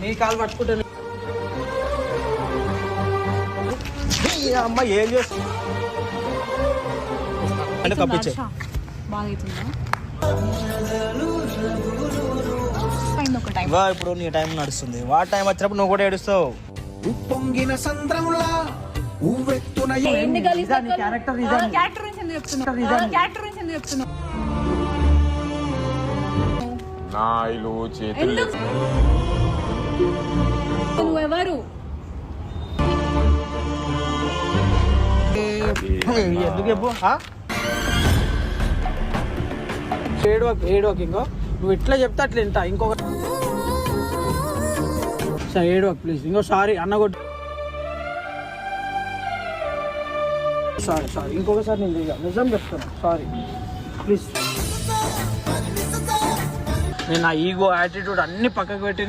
నీ కాలు అమ్మ ఏం చేస్తా అంటే కప్పించే బాగా అవుతుందా అయింది ఒక టైం ఇవా ఇప్పుడు నీ టైం నడుస్తుంది. వాటి టైం వచ్చినప్పుడు నువ్వు కూడా ఏడుస్తావు. ఉప్పొంగిన సంద్రములా ఉవ్వెత్తున క్యారెక్టర్ నాయిలు చేతులు నువ్వెవరు? ఎందుకు చెప్పు? ఏడవకు ఏడవకు ఇంకో. నువ్వు ఇట్లా చెప్తే అట్లా వింటా. ఇంకొక సరే ఏడవకు ప్లీజ్ ఇంకో సారీ అన్న కొట్టు. Sorry sorry. ఇంకొకసారి నేను నిజం చెప్తాను సారీ. ప్లీజ్ నేను నా ఈగో యాటిట్యూడ్ అన్ని పక్కకు పెట్టి